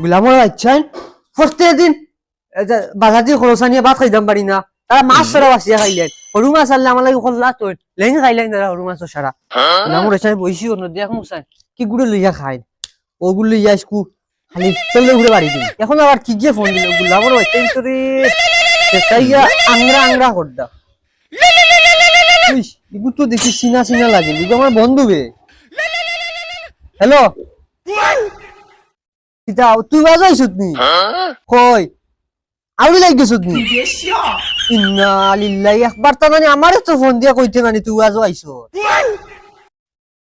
গুলামর বাজার দিয়ে খরচা নিয়ে ভাত খাইতাম পারি না তারা মাছ সারা বাসিয়া খাইলেন সরু মাছ আনলে আমার লাগে তো লেন খাইলেন তারা সরু মাছ সারা গুলামর বইছি অন্য দেখ মুসান কি গুড়ে লইয়া খাই ওগুলো লইয়া স্কু খালি ঘুরে বাড়ি দিন এখন আবার কি গিয়ে ফোন দিল গুলামর আচ্ছান তোরে চেষ্টাইয়া আংরা আংরা করদা তো দেখি চিনা চিনা লাগে আমার বন্ধু বে হ্যালো কিতা তুই বাজ আইছত কই? ইন্না লিল্লাহি মানে আমারে তো ফোন দিয়া কইতে মানে তুই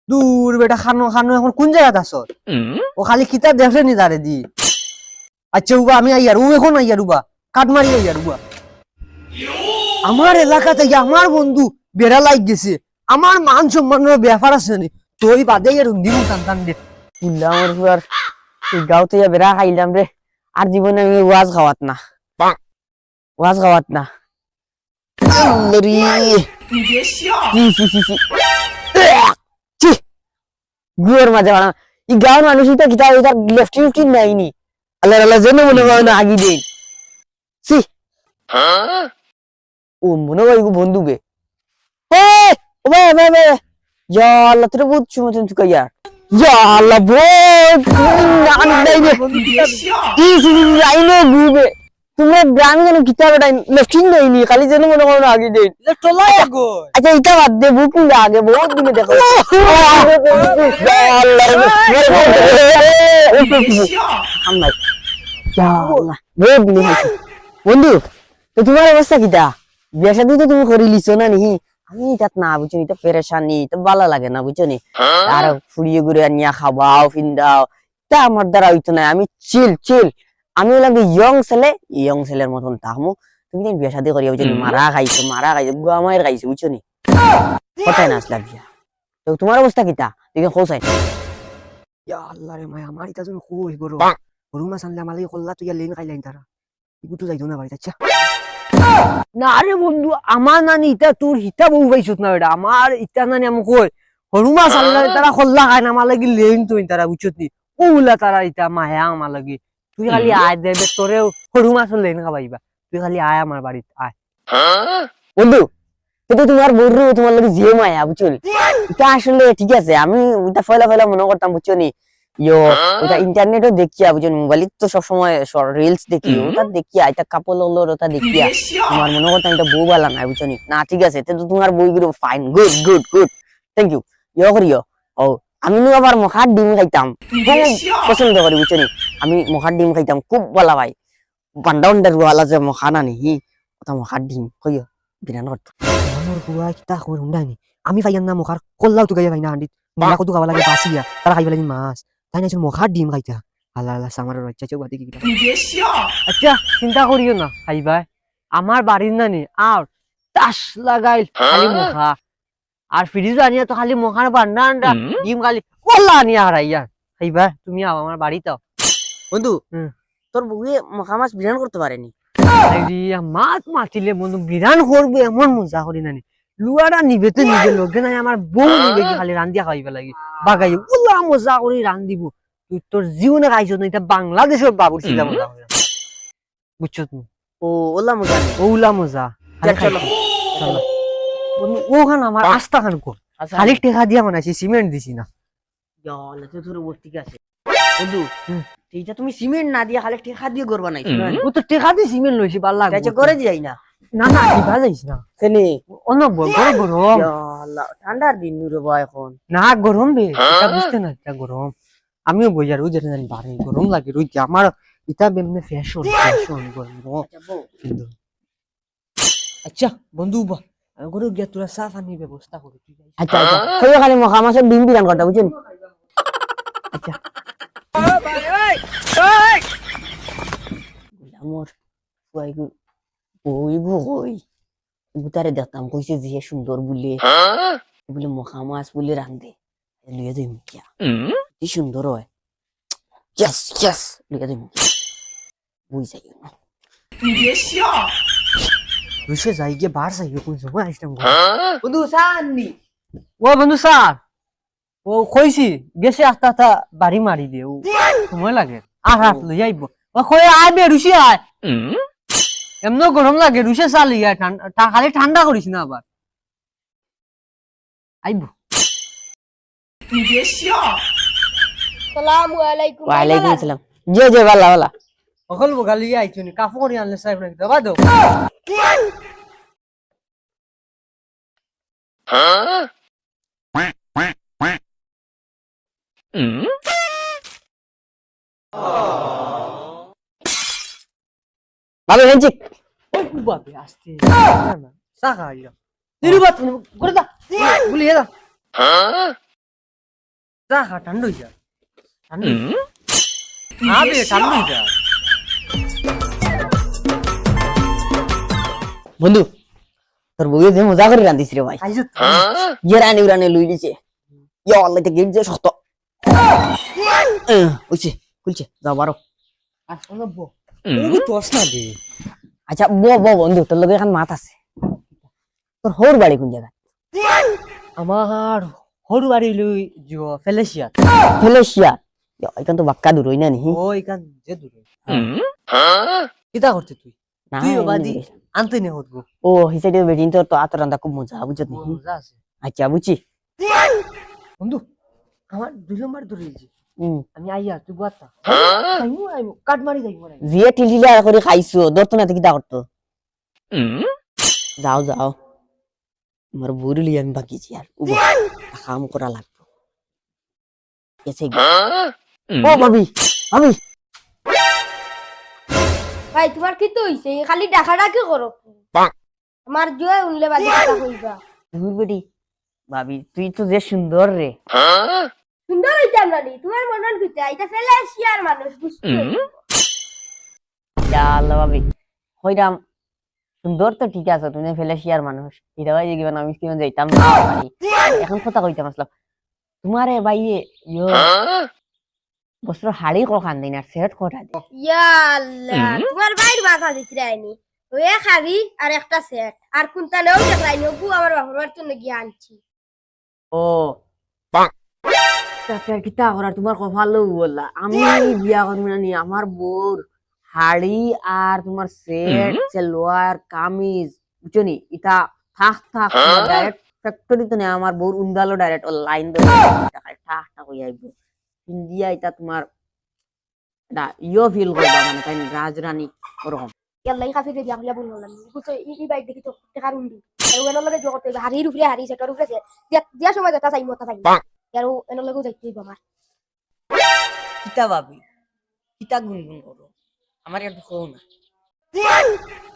দূর বেটা, খানো খানো এখন কোন আছ? ও খালি কিতা নি দি। আচ্ছা উবা, আমি আইয়ার ও এখন আইয়ার উবা। কাট মারি আইয়ার উবা। আমার এলাকা থেকে আমার বন্ধু বেড়া লাগ গেছে। আমার মান সম্মানের ব্যাপার আছে নি? তুই বাদে আর টান দে। আমার গাঁওতে যা বেড়া খাইলাম রে আর জীবনে আমি ওয়াজ খাওয়াত না। ওয়াজ খাওয়াত না। গুয়ের মাঝে বাড়া এই গাঁওর মানুষ তো কিতা ওই লেফটি লেফটি নাইনি আল্লাহ আল্লাহ যেন মনে না আগি দিন সি ও মনে হয় বন্ধু বে। ও বে বে বে। ইয়া আল্লাহ তোরে বহুত চুমতন তুই আল্লাহ লাইনে গুবে তোমরা গ্রামে যেন কিতাব এটা লেফটিন নেইনি খালি যেন মনে করো আগে দেন টলা গো আচ্ছা এটা বাদ দে বুক না আগে বহুত দিনে দেখো ইয়া আল্লাহ ইয়া আল্লাহ বহুত দিনে বন্ধু তো তোমার অবস্থা কিটা বিয়া শাদি তো তুমি করে লিছো না নি আমি তাত না বুঝছ এটা পেরেশানি তো ভালো লাগে না বুঝছ নি? আর ফুড়িয়ে ঘুরে নিয়া খাবাও ফিন্দাও। তা আমার দ্বারা হইতো না আমি চিল চিল। আমি লাগে ইয়ং ছেলে ইয়ং ছেলের মতন তাহমু। তুমি দিন বিয়া শাদি করিয়া বুঝছ মারা খাইছো মারা খাইছো গুয়ামায়ের খাইছো বুঝছ নি? কথাই না আসলা বিয়া? তো তোমার অবস্থা কিতা? তুই খোঁজাই ইয়া আল্লাহ রে মায়া আমার ইতা তুমি কই গরো? গরু মাছ আনলে আমার লাগে কল্লা তুই লেন খাইলাইন তারা এগুলো তো যাইতো না বাড়িতে আচ্ছা। না রে বন্ধু আমার নানি ইটা তোর হিতা বউ পাইছত না বেটা। আমার ইটা নানি আমি কই সরু মাছ আনলে তারা খায় না আমার লাগি লেন তুই তারা বুঝছত নি। ওগুলা তারা ইটা মায়া আমার লাগি। তুই খালি আয় দেবে তোরে সরু মাছ লেন খাবাইবা তুই খালি আয় আমার বাড়িতে আয়। বন্ধু কিন্তু তোমার বড় তোমার লাগে যে মায়া বুঝছ নি? এটা আসলে ঠিক আছে আমি ওটা ফয়লা ফয়লা মনে করতাম বুঝছ নি? ইয়ো ওটা ইন্টারনেটও দেখিয়া বুঝছ মোবাইল তো সবসময় রিলস দেখি ওটা দেখিয়া এটা কাপড় হলোর ওটা দেখিয়া। তোমার মনে করতাম এটা বউ বালা নাই বুঝছ না? ঠিক আছে তো তোমার বইগুলো fine good good good thank you ইয়ো করিও ও আমি নি আবার মখার ডিম খাইতাম। খুব পছন্দ করি আমি মখার ডিম খাইতাম খুব ভালো ভাই। বান্ডা উন্ডার যে মখা না নি ওটা মখার ডিম কইও বিরান করতো আমার বুয়া কিতা আমি পাইয়ান না মুখার কল্লাও তুই গাইয়া না হান্ডিত মুলা কত খাওয়া লাগে বাসিয়া তারা খাইবা লাগে মাছ। তাই না মুখার ডিম খাইতা। আল্লাহ আল্লাহ আমার বাচ্চা চৌ বাদি আচ্ছা চিন্তা করিও না খাইবা আমার বাড়ির নানি আর তাস লাগাইল খালি মুখা। আর ফ্রিজ আনিয়া তো খালি মুখার বান্ডা আন্ডা ডিম খালি কল্লা আনিয়া হারাইয়া। খাইবা তুমি আও আমার বাড়িতে বন্ধু। তোর বউয়ে মখা মাছ বিরান করতে পারেনি। মাছ মাতিলে বন্ধু বিরান করব এমন মজা করি নানি লুয়ারা নিবে লগে নাই আমার বউ নিবে খালি রান্দিয়া খাইবা লাগে বাগাই ওলা মজা করে রান্দিব তুই তোর জীবনে খাইছ না এটা বাংলাদেশের বাবুর মজা করে বুঝছ তুমি? ও ওলা মজা। ওলা মজা। ওখান আমার আস্থা খান কো। আচ্ছা। খালি টেকা দিয়া বানাইছি সিমেন্ট দিছি না। ঠিক আছে। বন্ধু এইটা তুমি সিমেন্ট না দিয়ে খালি টেকা দিয়ে করবা নাই ও তো টেকা দিয়ে সিমেন্ট লইছি ভালো করে যাই না। না না দিবা যাইছ না? কেনে অনেক গরম। গরম আল্লাহ ঠান্ডার দিন নুরে বা এখন। না গরম বে এটা বুঝতে না এটা গরম। আমিও বইয়ার ওই যেটা জানি বারে গরম লাগে রুই আমার ইটা বেমনে ফ্যাশন ফ্যাশন গরম। আচ্ছা কিন্তু আচ্ছা বন্ধু বা আমি করে গিয়া তোরা চা পানির ব্যবস্থা করি তুই আচ্ছা আচ্ছা। কইও খালি মখা ডিম বিরান করতে বুঝছেন? আচ্ছা। আমার বুতারে দেখতাম কইছে যে সুন্দর বলে বলে মখা মাছ বলে রান্ধে লইয়া যাই মুখিয়া কি সুন্দর হয় ইয়াস ইয়াস লইয়া যাই মুখিয়া বুঝ যাই না রুশে যাই গিয়ে বার যাই কোন সময় আসলাম বন্ধু সান্নি ও বন্ধু স্যার ও কইছি গেছে আস্তে আস্তে বাড়ি মারি দিয়ে ও সময় লাগে আর হাত লই আইব ও কই আয় বে রুশি আয় এমন গরম লাগে রুশে চালি খালি ঠান্ডা করিস না আবার। আইব। সালামু ওয়ালাইকুম আসসালাম। জি জি ভালো ভালো। অকল বগালি আইছো নি কাপড় করে আনলে সাহেব নাকি দাবা দাও ভালো হয়েছে? ওই বাপে আসতে সাকা আইয়া তিরু বাত করে দা বলি দা সাকা ঠান্ডা যা ঠান্ডা আবে ঠান্ডা যা বন্ধু তোর বউয়ে যে মজা করে রান্ধিস রে ভাই। আইজো ইয়ে রানি উড়ানে লুই দিছে। ইয়া আল্লাহ গেট যে শক্ত। ওইছে খুলছে। যাও বারো। আসলে তোস না দে। আচ্ছা ব ব বন্ধু তোর লগে এখন মাত আছে। তোর হোর বাড়ি কোন জায়গা আমার হরু বাড়ি লই জিও ফেলেশিয়া। ফেলেশিয়া? এখান তো বাক্কা দূর হই না নি? ও এখান যে দূরে কিতা করতে তুই? তুই বাদি। আনতে নে হতবো। ও হিসাইডে বেটিন তোর তো আতর রান্দা খুব মজা বুঝত নি? মজা আছে। আচ্ছা বুঝছি। বন্ধু আমার দুই নম্বর ধরে গেছি হুম আমি আইয়া তুই বাতা আইমু আইমু কাট মারি যাইব না জিয়ে টিলিলে করে খাইছো দর তো না করতো যাও যাও। আমার বুড়ি আমি বাকিছি আর কাম করা লাগবে। এসে ও ভাবি ভাবি। ভাই তোমার কি তো হইছে খালি ডাকা ডাকি করো আমার জয় উনলে বাজে কথা কইবা। ভাবি তুই তো যে সুন্দর রে সুন্দর হইতাম না নি তোমার মনন কইতে এটা ফেলে শিয়ার মানুষ বুঝতে। ইয়া আল্লাহ ভাবি হইরাম সুন্দর তো ঠিক আছে তুমি ফেলে শিয়ার মানুষ। এটা ভাই কিমান আমি কিমান যাইতাম এখন কথা কইতাম আসলাম তোমারে ভাইয়ে ইয়ো বস্ত্র হাড়ি কখান দিন আর সেট কটা দিন ইয়া আল্লাহ তোমার বাইর মাথা দিতে আইনি ওই খাবি আর একটা সেট আর কোনটা নেও দেখলাই নবু আমার বাবার জন্য গিয়ে আনছি। ও তাতে আর কিতা করার তোমার কপালো বললা আমি বিয়া করব না নি আমার বোর হাড়ি আর তোমার সেট সেলোয়ার কামিজ বুঝছ নি? ইটা থাক থাক ডাইরেক্ট ফ্যাক্টরি তো নেই আমার বোর উন্দালো ডাইরেক্ট লাইন ধরে ঠাক ঠাক হয়ে আইব ইন্ডিয়া এটা তোমার এটা ইয়ো ফিল করবা মানে তাই রাজরানী ওরকম ইয়াল্লাই কাফি রে বিয়া করিয়া বললাম বুঝছ ই বাইক দেখি তো টেকার উন্ডি আর ওনার লগে জগত উপরে সেটার উপরে। দিয়া- দিয়া সময় যেটা চাই মতা চাই এনার লগেও যাইতে হইব আমার কিতা ভাবি কিতা গুনগুন করো আমার একটু কও না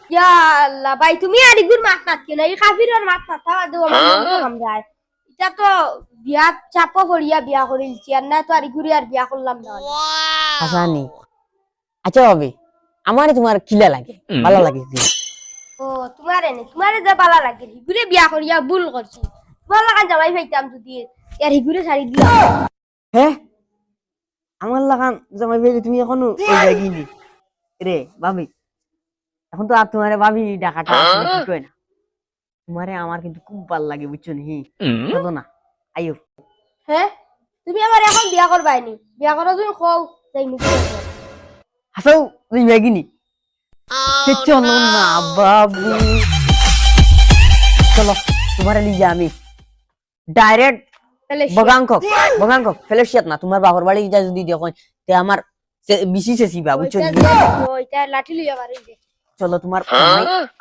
ইয়া আল্লাহ ভাই তুমি আর ইগুর মাত নাত কেন এই কাফির আর মাত নাত তাও দেও আমার এটা তো বিয়া চাপো করিয়া বিয়া করিলছি আর না তো আর ইগুরি আর বিয়া করলাম না হাসানি আচ্ছা ভাবি আমারে তোমার কিলা লাগে ভালো লাগে কি? ও তোমার এনে তোমার যে পালা লাগে হিগুরে বিয়া করিয়া ভুল করছি তোমার লাগান জামাই পাইতাম যদি আর হিগুরে শাড়ি দিয়া। হ্যাঁ আমার লাগান জামাই তুমি এখনও ওই জায়গায় রে ভাবি এখন তো আর তোমারে ভাবি ডাকাটা হয় না। তোমারে আমার কিন্তু খুব ভালো লাগে বুঝছ নি? চলো না। আইও। হ্যাঁ তুমি আমার এখন বিয়া করবাইনি বিয়া করো তুমি যাই মুখে হাসাও তুই বেগিনি চলো না বাবু। চলো তোমারে আমি। ডাইরেক্ট বগাংকক ফেলোশিয়াত না তোমার বাবার বাড়ি যা যদি দেখো তে আমার বেশি বা বুঝছ চলো তোমার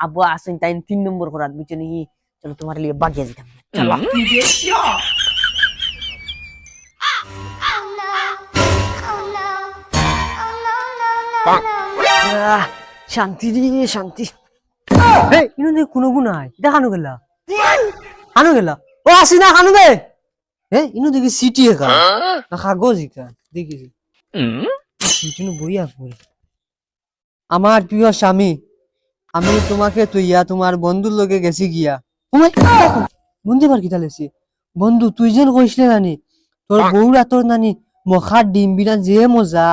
আব্বু আসেন তাই তিন নম্বর করাত বুঝছ নি চলো তোমার লিয়ে বাগিয়ে শান্তি রে শান্তি। এই কোনো গুণ নাই দেখানো গেলা আনো গেলা। ও আসি না খানো দে। এ ইনো দেখি সিটি একা না কাগজ একা দেখিছি সিটি নো বইয়া পড়ে আমার প্রিয় স্বামী আমি তোমাকে তুইয়া তোমার বন্ধুর লগে গেছি গিয়া বন্ধু বার কিতা লেছি বন্ধু তুই যেন কইসলে নানি তোর বউরা তোর নানি মখার ডিম বিনা যে মজা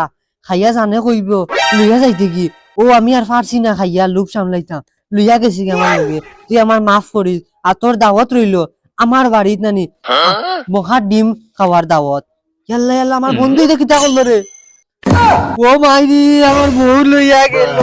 খাইয়া জানে কইব লইয়া যাইতে কি ও আমি আর পারছি না খাইয়া লোক সামলাইতাম লইয়া গেছি কি আমার লগে তুই আমার মাফ করিস আর তোর দাওয়াত রইল আমার বাড়িত নানি। মহা ডিম খাওয়ার দাওয়াত। ইয়াল্লা ইয়াল্লা আমার বন্ধু এটা কিতা করল রে। ও মাইরি আমার বউ লইয়া গেল।